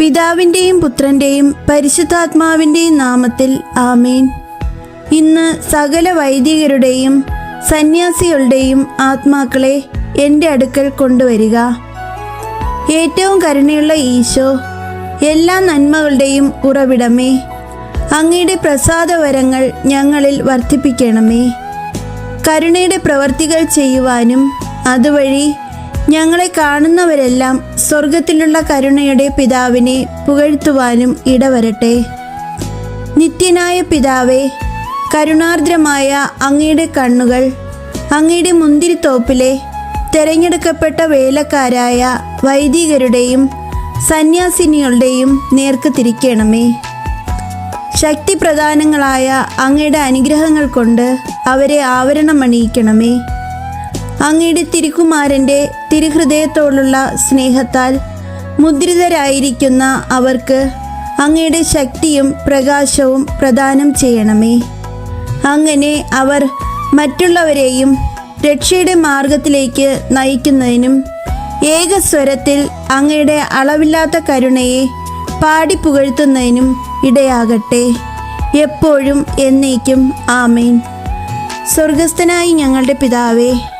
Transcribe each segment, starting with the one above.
പിതാവിന്റെയും പുത്രന്റെയും പരിശുദ്ധാത്മാവിന്റെയും നാമത്തിൽ ആമേൻ. ഇന്ന് സകല വൈദികരുടെയും സന്യാസികളുടെയും ആത്മാക്കളെ എന്റെ അടുക്കൽ കൊണ്ടുവരിക. ഏറ്റവും കരുണയുള്ള ഈശോ എല്ലാ നന്മകളുടെയും ഉറവിടമേ. അങ്ങയുടെ പ്രസാദവരങ്ങൾ ഞങ്ങളിൽ വർദ്ധിപ്പിക്കണമേ. കരുണയുടെ പ്രവർത്തികൾ ചെയ്യുവാനും അതുവഴി ഞങ്ങളെ കാണുന്നവരെല്ലാം സ്വർഗത്തിലുള്ള കരുണയുടെ പിതാവിനെ പുകഴ്ത്തുവാനും ഇടവരട്ടെ. നിത്യനായ പിതാവേ കരുണാർദ്രമായ അങ്ങയുടെ കണ്ണുകൾ അങ്ങയുടെ മുന്തിരിത്തോപ്പിലെ തെരഞ്ഞെടുക്കപ്പെട്ട വേലക്കാരായ വൈദികരുടെയും സന്യാസിനികളുടെയും നേർക്ക് തിരിക്കണമേ. ശക്തിപ്രധാനങ്ങളായ അങ്ങയുടെ അനുഗ്രഹങ്ങൾ കൊണ്ട് അവരെ ആവരണമണിയിക്കണമേ. അങ്ങയുടെ തിരുക്കുമാരന്റെ തിരുഹൃദയത്തോടുള്ള സ്നേഹത്താൽ മുദ്രിതരായിരിക്കുന്ന അവർക്ക് അങ്ങയുടെ ശക്തിയും പ്രകാശവും പ്രദാനം ചെയ്യണമേ. അങ്ങനെ അവർ മറ്റുള്ളവരെയും രക്ഷയുടെ മാർഗത്തിലേക്ക് നയിക്കുന്നതിനും ഏകസ്വരത്തിൽ അങ്ങയുടെ അളവില്ലാത്ത കരുണയെ പാടി പാടിപ്പുകഴ്ത്തുന്നതിനും ഇടയാകട്ടെ. എപ്പോഴും എന്നേക്കും ആമേൻ. സ്വർഗസ്ഥനായി ഞങ്ങളുടെ പിതാവേ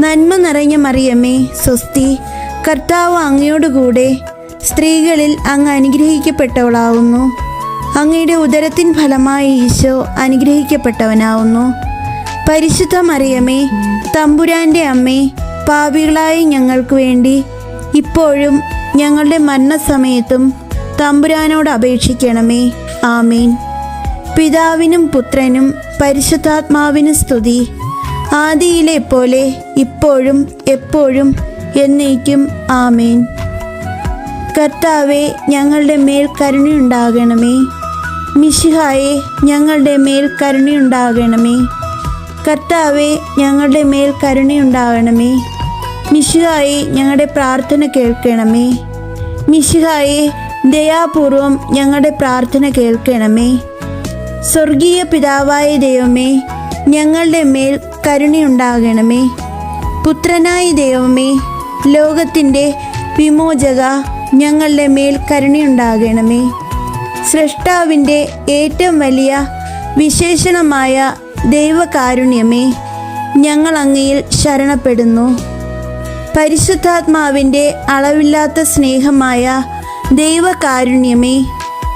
നന്മ നിറഞ്ഞ മറിയമ്മേ സ്വസ്തി കർത്താവ് അങ്ങയോടുകൂടെ സ്ത്രീകളിൽ അങ്ങ് അനുഗ്രഹിക്കപ്പെട്ടവളാവുന്നു. അങ്ങയുടെ ഉദരത്തിൻ ഫലമായ ഈശോ അനുഗ്രഹിക്കപ്പെട്ടവനാവുന്നു. പരിശുദ്ധ മറിയമ്മേ തമ്പുരാന്റെ അമ്മേ പാപികളായ ഞങ്ങൾക്ക് വേണ്ടി ഇപ്പോഴും ഞങ്ങളുടെ മരണസമയത്തും തമ്പുരാനോട് അപേക്ഷിക്കണമേ. ആമീൻ. പിതാവിനും പുത്രനും പരിശുദ്ധാത്മാവിനും സ്തുതി. ആദിയിലെ പോലെ ഇപ്പോഴും എപ്പോഴും എന്നേക്കും ആമേൻ. കർത്താവെ ഞങ്ങളുടെ മേൽ കരുണയുണ്ടാകണമേ. മിശിഹായെ ഞങ്ങളുടെ മേൽ കരുണയുണ്ടാകണമേ. കർത്താവെ ഞങ്ങളുടെ മേൽ കരുണയുണ്ടാകണമേ. മിശിഹായെ ഞങ്ങളുടെ പ്രാർത്ഥന കേൾക്കണമേ. മിശിഹായെ ദയാപൂർവം ഞങ്ങളുടെ പ്രാർത്ഥന കേൾക്കണമേ. സ്വർഗീയ പിതാവായ ദൈവമേ ഞങ്ങളുടെ മേൽ കരുണയുണ്ടാകണമേ. പുത്രനായ ദൈവമേ ലോകത്തിന്റെ വിമോചക ഞങ്ങളുടെ മേൽ കരുണയുണ്ടാകണമേ. സൃഷ്ടാവിന്റെ ഏറ്റവും വലിയ വിശേഷണമായ ദൈവകാരുണ്യമേ ഞങ്ങൾ അങ്ങയിൽ ശരണപ്പെടുന്നു. പരിശുദ്ധാത്മാവിന്റെ അളവില്ലാത്ത സ്നേഹമായ ദൈവകാരുണ്യമേ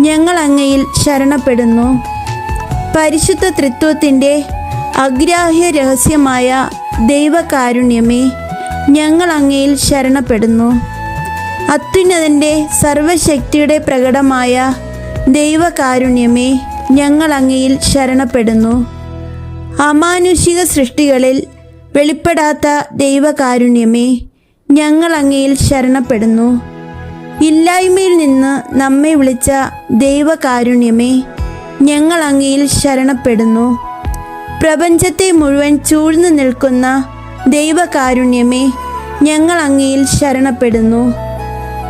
ഞങ്ങൾ അങ്ങയിൽ ശരണപ്പെടുന്നു. പരിശുദ്ധ തൃത്വത്തിന്റെ അഗ്രാഹ്യ രഹസ്യമായ ദൈവകാരുണ്യമേ ഞങ്ങൾ അങ്ങയിൽ ശരണപ്പെടുന്നു. അത്യുന്നതന്റെ സർവശക്തിയുടെ പ്രകടമായ ദൈവകാരുണ്യമേ ഞങ്ങൾ അങ്ങയിൽ ശരണപ്പെടുന്നു. അമാനുഷിക സൃഷ്ടികളിൽ വെളിപ്പെടാത്ത ദൈവകാരുണ്യമേ ഞങ്ങൾ അങ്ങയിൽ ശരണപ്പെടുന്നു. ഇല്ലായ്മയിൽ നിന്ന് നമ്മെ വിളിച്ച ദൈവകാരുണ്യമേ ഞങ്ങൾ അങ്ങയിൽ ശരണപ്പെടുന്നു. പ്രപഞ്ചത്തെ മുഴുവൻ ചൂഴ്ന്നു നിൽക്കുന്ന ദൈവകാരുണ്യമേ ഞങ്ങൾ അങ്ങയിൽ ശരണപ്പെടുന്നു.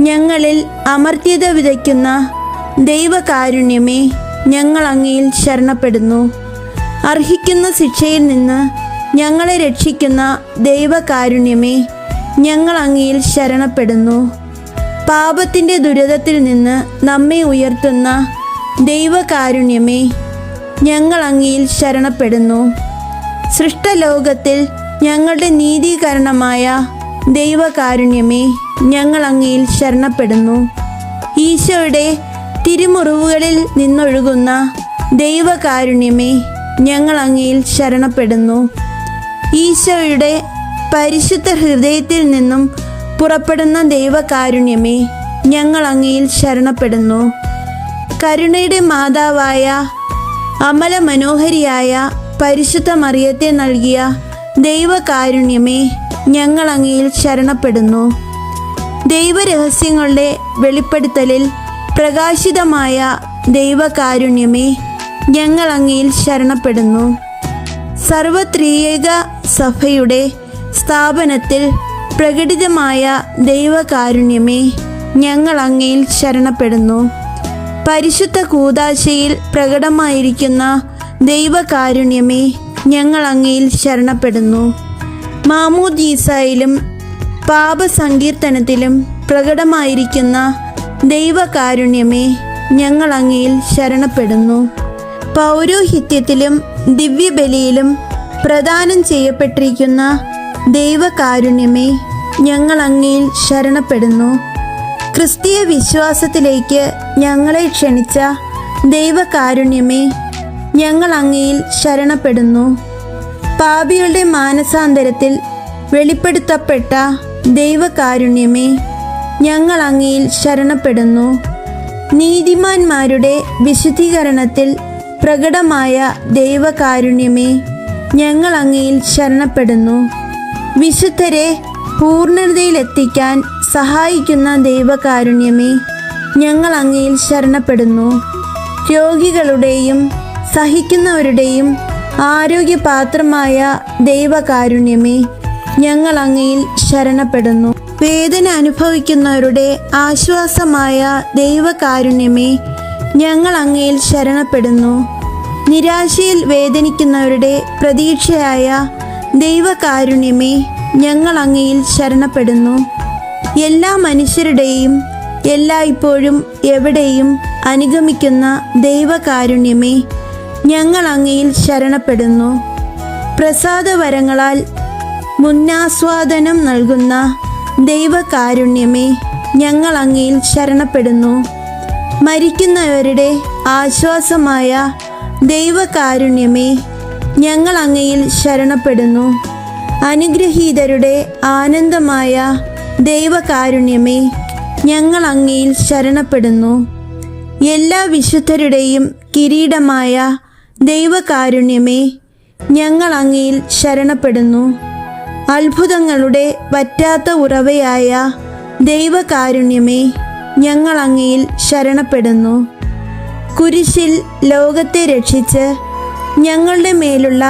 ഞങ്ങളിൽ അമർത്യത വിതയ്ക്കുന്ന ദൈവകാരുണ്യമേ ഞങ്ങൾ അങ്ങയിൽ ശരണപ്പെടുന്നു. അർഹിക്കുന്ന ശിക്ഷയിൽ നിന്ന് ഞങ്ങളെ രക്ഷിക്കുന്ന ദൈവകാരുണ്യമേ ഞങ്ങൾ അങ്ങയിൽ ശരണപ്പെടുന്നു. പാപത്തിന്റെ ദുരിതത്തിൽ നിന്ന് നമ്മെ ഉയർത്തുന്ന ദൈവകാരുണ്യമേ ഞങ്ങൾ അങ്ങയിൽ ശരണപ്പെടുന്നു. സൃഷ്ടലോകത്തിൽ ഞങ്ങളുടെ നീതീകരണമായ ദൈവകാരുണ്യമേ ഞങ്ങൾ അങ്ങയിൽ ശരണപ്പെടുന്നു. ഈശോയുടെ തിരുമുറിവുകളിൽ നിന്നൊഴുകുന്ന ദൈവകാരുണ്യമേ ഞങ്ങൾ അങ്ങയിൽ ശരണപ്പെടുന്നു. ഈശോയുടെ പരിശുദ്ധ ഹൃദയത്തിൽ നിന്നും പുറപ്പെടുന്ന ദൈവകാരുണ്യമേ ഞങ്ങൾ അങ്ങയിൽ ശരണപ്പെടുന്നു. കരുണയുടെ മാതാവായ അമല മനോഹരിയായ പരിശുദ്ധ മറിയത്തെ നൽകിയ ദൈവകാരുണ്യമേ ഞങ്ങൾ അങ്ങയിൽ ശരണപ്പെടുന്നു. ദൈവരഹസ്യങ്ങളുടെ വെളിപ്പെടുത്തലിൽ പ്രകാശിതമായ ദൈവകാരുണ്യമേ ഞങ്ങൾ അങ്ങയിൽ ശരണപ്പെടുന്നു. സർവത്രീയക സഭയുടെ സ്ഥാപനത്തിൽ പ്രകടിതമായ ദൈവകാരുണ്യമേ ഞങ്ങൾ അങ്ങയിൽ ശരണപ്പെടുന്നു. പരിശുദ്ധ കൂതാശയിൽ പ്രകടമായിരിക്കുന്ന ദൈവകാരുണ്യമേ ഞങ്ങൾ അങ്ങയിൽ ശരണപ്പെടുന്നു. മാമൂദീസായിലും പാപസങ്കീർത്തനത്തിലും പ്രകടമായിരിക്കുന്ന ദൈവകാരുണ്യമേ ഞങ്ങൾ അങ്ങയിൽ ശരണപ്പെടുന്നു. പൗരോഹിത്യത്തിലും ദിവ്യബലിയിലും പ്രദാനം ചെയ്യപ്പെട്ടിരിക്കുന്ന ദൈവകാരുണ്യമേ ഞങ്ങൾ അങ്ങയിൽ ശരണപ്പെടുന്നു. ക്രിസ്തീയ വിശ്വാസത്തിലേക്ക് ഞങ്ങളെ ക്ഷണിച്ച ദൈവകാരുണ്യമേ ഞങ്ങൾ അങ്ങയിൽ ശരണപ്പെടുന്നു. പാപികളുടെ മാനസാന്തരത്തിൽ വെളിപ്പെടുത്തപ്പെട്ട ദൈവകാരുണ്യമേ ഞങ്ങൾ അങ്ങയിൽ ശരണപ്പെടുന്നു. നീതിമാന്മാരുടെ വിശുദ്ധീകരണത്തിൽ പ്രകടമായ ദൈവകാരുണ്യമേ ഞങ്ങൾ അങ്ങയിൽ ശരണപ്പെടുന്നു. വിശുദ്ധരെ പൂർണതയിലെത്തിക്കാൻ സഹായിക്കുന്ന ദൈവകാരുണ്യമേ ഞങ്ങൾ അങ്ങയിൽ ശരണപ്പെടുന്നു. രോഗികളുടെയും സഹിക്കുന്നവരുടെയും ആരോഗ്യപാത്രമായ ദൈവകാരുണ്യമേ ഞങ്ങൾ അങ്ങയിൽ ശരണപ്പെടുന്നു. വേദന അനുഭവിക്കുന്നവരുടെ ആശ്വാസമായ ദൈവകാരുണ്യമേ ഞങ്ങൾ അങ്ങയിൽ ശരണപ്പെടുന്നു. നിരാശയിൽ വേദനിക്കുന്നവരുടെ പ്രതീക്ഷയായ ദൈവകാരുണ്യമേ ഞങ്ങൾ അങ്ങയിൽ ശരണപ്പെടുന്നു. എല്ലാ മനുഷ്യരുടെയും എല്ലായ്പ്പോഴും എവിടെയും അനുഗമിക്കുന്ന ദൈവകാരുണ്യമേ ഞങ്ങൾ അങ്ങയിൽ ശരണപ്പെടുന്നു. പ്രസാദവരങ്ങളാൽ മുന്നാസ്വാദനം നൽകുന്ന ദൈവകാരുണ്യമേ ഞങ്ങൾ അങ്ങയിൽ ശരണപ്പെടുന്നു. മരിക്കുന്നവരുടെ ആശ്വാസമായ ദൈവകാരുണ്യമേ ഞങ്ങൾ അങ്ങയിൽ ശരണപ്പെടുന്നു. അനുഗ്രഹീതരുടെ ആനന്ദമായ ദൈവകാരുണ്യമേ ഞങ്ങൾ അങ്ങയിൽ ശരണപ്പെടുന്നു. എല്ലാ വിശുദ്ധരുടെയും കിരീടമായ ദൈവകാരുണ്യമേ ഞങ്ങൾ അങ്ങയിൽ ശരണപ്പെടുന്നു. അത്ഭുതങ്ങളുടെ പറ്റാത്ത ഉറവയായ ദൈവകാരുണ്യമേ ഞങ്ങൾ അങ്ങയിൽ ശരണപ്പെടുന്നു. കുരിശിൽ ലോകത്തെ രക്ഷിച്ച് ഞങ്ങളുടെ മേലുള്ള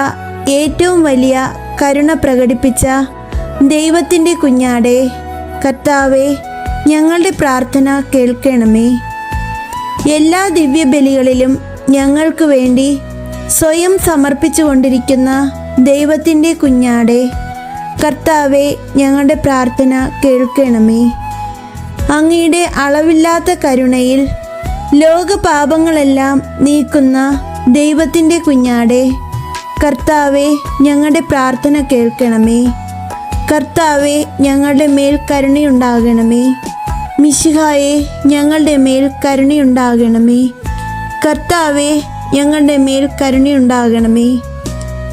ഏറ്റവും വലിയ കരുണ പ്രകടിപ്പിച്ച ദൈവത്തിന്റെ കുഞ്ഞാടെ കർത്താവെ ഞങ്ങളുടെ പ്രാർത്ഥന കേൾക്കണമേ. എല്ലാ ദിവ്യബലികളിലും ഞങ്ങൾക്ക് വേണ്ടി സ്വയം സമർപ്പിച്ചു കൊണ്ടിരിക്കുന്ന ദൈവത്തിന്റെ കുഞ്ഞാടെ കർത്താവെ ഞങ്ങളുടെ പ്രാർത്ഥന കേൾക്കണമേ. അങ്ങയുടെ അളവില്ലാത്ത കരുണയിൽ ലോകപാപങ്ങളെല്ലാം നീക്കുന്ന ദൈവത്തിന്റെ കുഞ്ഞാടെ കർത്താവെ ഞങ്ങളുടെ പ്രാർത്ഥന കേൾക്കണമേ. കർത്താവെ ഞങ്ങളുടെ മേൽ കരുണയുണ്ടാകണമേ. മിശിഹായെ ഞങ്ങളുടെ മേൽ കരുണയുണ്ടാകണമേ. കർത്താവെ ഞങ്ങളുടെ മേൽ കരുണയുണ്ടാകണമേ.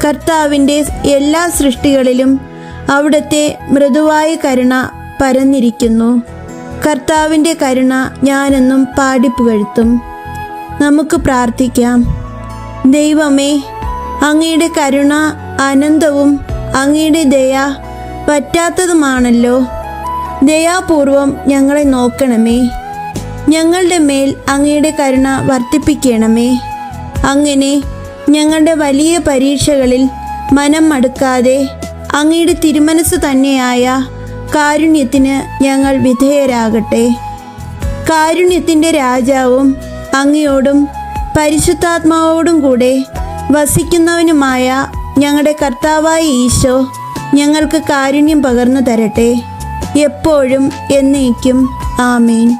കർത്താവിന്റെ എല്ലാ സൃഷ്ടികളിലും അവിടുത്തെ മൃദുവായ കരുണ പരന്നിരിക്കുന്നു. കർത്താവിന്റെ കരുണ ഞാനെന്നും പാടിപ്പുകഴ്ത്തും നമുക്ക് പ്രാർത്ഥിക്കാം. ദൈവമേ അങ്ങയുടെ കരുണ അനന്തവും അങ്ങയുടെ ദയ പറ്റാത്തതുമാണല്ലോ. ദയാപൂർവം ഞങ്ങളെ നോക്കണമേ. ഞങ്ങളുടെ മേൽ അങ്ങയുടെ കരുണ വർദ്ധിപ്പിക്കണമേ. അങ്ങനെ ഞങ്ങളുടെ വലിയ പരീക്ഷകളിൽ മനം മടുക്കാതെ അങ്ങയുടെ തിരുമനസ് തന്നെയായ കാരുണ്യത്തിന് ഞങ്ങൾ വിധേയരാകട്ടെ. കാരുണ്യത്തിന്റെ രാജാവും അങ്ങയോടും പരിശുദ്ധാത്മാവോടും കൂടെ വസിക്കുന്നവനുമായ ഞങ്ങളുടെ കർത്താവായ ഈശോ ഞങ്ങൾക്ക് കാരുണ്യം പകർന്നു തരട്ടെ. എപ്പോഴും എന്നേക്കും. ആമേൻ.